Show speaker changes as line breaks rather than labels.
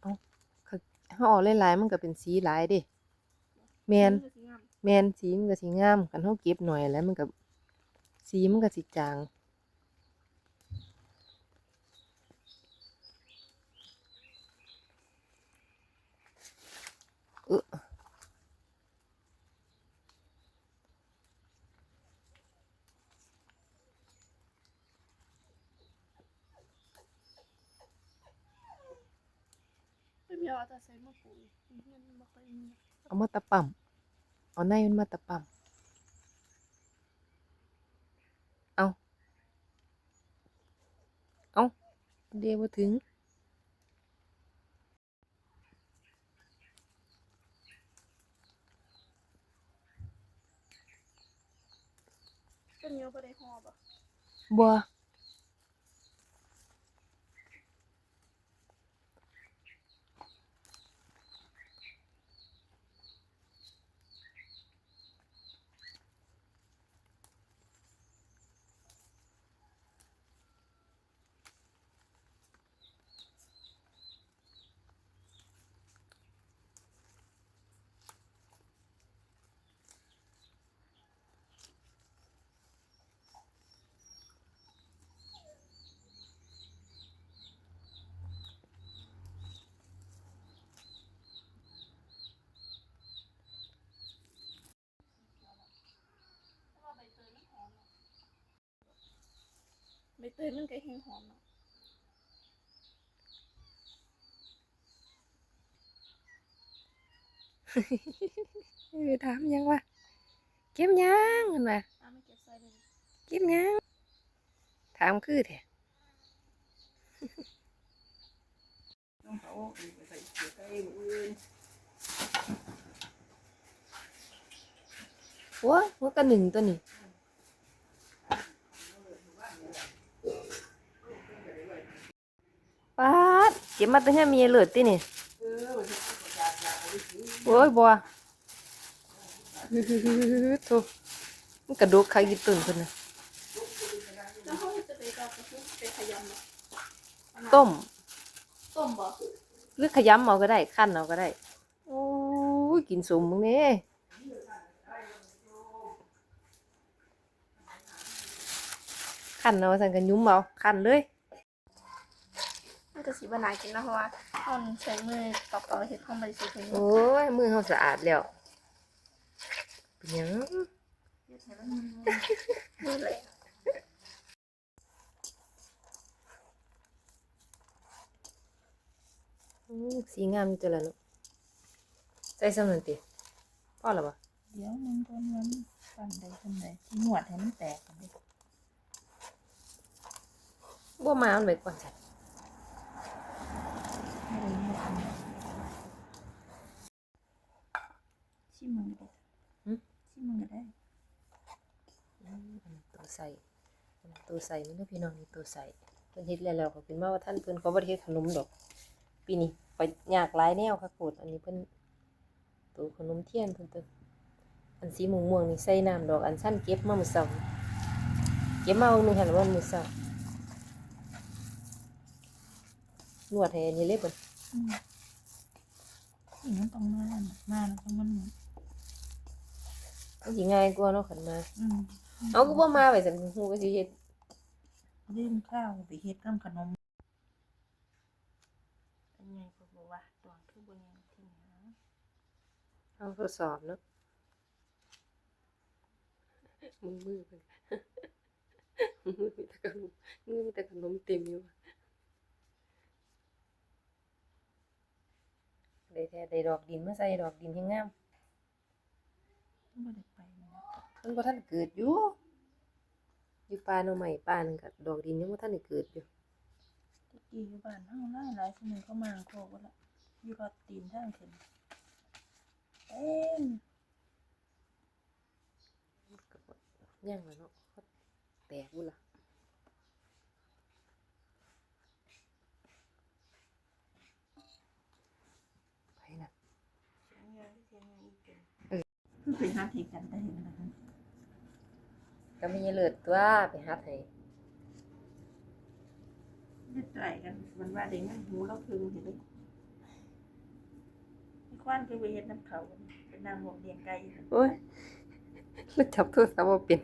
เอาเขาเฮาเอาหลายๆมันก็เป็นสีหลายเด้แมน
ก็สิงาม
แมนสีมันก็สิงามคันเฮาเก็บหน่อยแล้วมันก็สีมันก็สิจาง
ไม่มีเอาแต่ใส่มะกรูดมันบ่ค่อยมี
เอามาตะปั่มเอาในมันมาตะปั่มเอาเอาเดี๋ยวบ่ถึง
ต้นเดียวบ่ได้หอบ่
บัว
เพราะว่าใบเตยมันหอมเนาะ ใบเตยมันก็แห้งหอมเนาะ
เออถามยังวะเก็บยังเห็นไหม
เอาไม่เก็บใส่เลย
เก็บยังถามคือแท้
ต้องเขาไปใส่เสื้อใส่อื่น
โอ้ยมันก็หนึ่งตัวนี้ ป๊าดเก็บมาตั้งแต่มีเลือดตินี่
เออมันจะประกาศอยากเอฮือ
โอ้ยบัวฮึๆๆโธ่มันกระดูกใครกินตุ่นคนน่ะ
แล้วเขาจะไปกับกระพุ้ง
ต้ม
ต้มบ่
หรือขยำเอาก็ได้ขั้นเอาก็ได้ โอ้ยกินสมมึงนี่ขั้นเอาสั่งกันยุ้มเอาขั้นเลย
ก็สิบ่น่ากินนะเพราะว่าเฮาใช้มือตอกๆเฮ็ดของบ่ได้ใช้ถุงมื
โอ้
อย
มือเขาสะอาดแล้วเป็นหยัง
เฮ็ดให้มันมือเลย
อื้อสีงามจังเลยเนาะใส่สำนันติพ่อหรอปะ
เดี๋ยวมันก็มันปั่นได้ทำไดที่หนวดให้มันแตกกันดิ
บ่มามันไว้ก่อนจ้ะ
ไม่ได้หนวดอันนี้ชิมมันก็ได้ชิมมันก็ได้
อืมอันนั้นตัว ใส่อันนั้นตัวใส่มันก็พี่น้องนี่ตัวใส่เพิ่นเฮ็ดแล้วแล้วก็เป็นมาว่าท่านเพิ่นเขาบ่ได้เฮ็ดขนมดอก ปีนี้ไปยากหลายแนวค่ะโคตรอันนี้เพิ่นตัวขนมเทียนเพิ่นตัวอันสีม่วงๆนี่ใส่น้ำดอกอันสั้นเก็บมามื้อเช้าเก็บมาเอาหนึงหั่นว่ามื้อเช้านวดให้อันนี้เลยเพิ่น
อืมอีกมันต้องมาแล้วนะมาแล้วต้องมันหมด
มันสิง่ายกว่าเนาะคันมา
อืม
เอาก็บ่มาไว้ซั่นฮู้ก็สิเฮ็ด
ดื่มข้าวไปเฮ็ดน้ำขนมอันใหญ่กว่าบ่ว่าตวงคือบ่ใหญ่ที่หา
เอาทดสอบเนาะมือมือเพิ่นมือมีแต่ขนมมือมีแต่ขนมเต็มอยู่ได้แท้ได้ดอกดินมาใส่ดอกดินให้งาม
บ่ได้ไปนะ
เพิ่นบ่ทันเกิดอยู่อยู่ป่าหน่อไม้ป่านึงก็ดอกดินยังบ่ทันได้เกิดอยู่
ตะกี้อยู่บ้านเฮาหลายหลายสมัยเขามาโคกบ่ละอยู่รอดตีนทางขึ้นเต็ม
ก็บ่ยังล่ะเนาะเขาแตกบุล่ะไปน่ะ
เสียงยางเสียงยางอีกเป็นคือไปหาที่กันได้เห็นนะ
ก็มีเลือดตัวไปหาไทย
ไม่ไตรกัน มันว่าเด็กมันหูเราพึงเห็นไหมมีควานคือไปเห็นน้ำเขาเป็นนางหวงเดียงไกล
โอ้ยแล้วจับโทรศัพท์บ่เป็น